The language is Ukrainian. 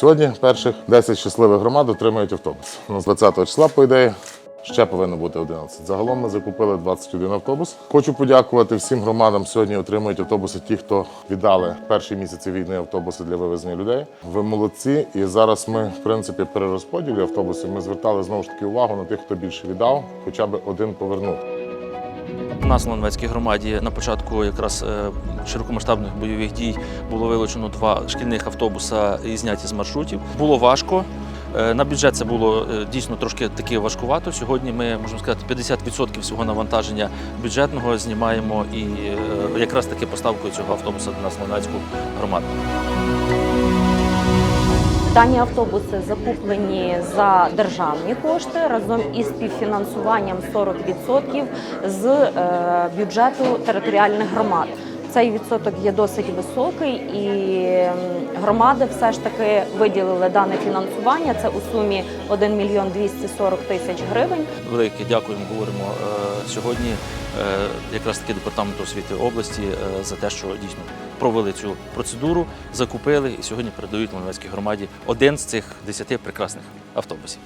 Сьогодні перших 10 щасливих громад отримають автобус. Ну, з 20 числа, по ідеї, ще повинно бути 11. Загалом ми закупили 21 автобус. Хочу подякувати всім громадам. Сьогодні отримують автобуси ті, хто віддали перші місяці війни автобуси для вивезення людей. Ви молодці. І зараз ми, в принципі, при розподілі автобусів ми звертали знову ж таки увагу на тих, хто більше віддав, хоча б один повернув. Нас в Ланвецькій громаді на початку якраз е, широкомасштабних бойових дій було вилучено два шкільних автобуса і зняті з маршрутів. Було важко. Е, На бюджет це було е, дійсно трошки таки важкувато. Сьогодні ми можемо сказати 50% всього навантаження бюджетного знімаємо і якраз таки поставкою цього автобуса до нас в Ланвецьку громаду. Дані автобуси закуплені за державні кошти разом із співфінансуванням 40% з е, бюджету територіальних громад. Цей відсоток є досить високий, і громади все ж таки виділили дане фінансування. Це у сумі 1 мільйон 240 тисяч гривень. Велике дякуємо говоримо е, сьогодні, е, якраз таки департаменту освіти області е, за те, що дійсно провели цю процедуру, закупили і сьогодні передають Лановецькій громаді один з цих десяти прекрасних автобусів.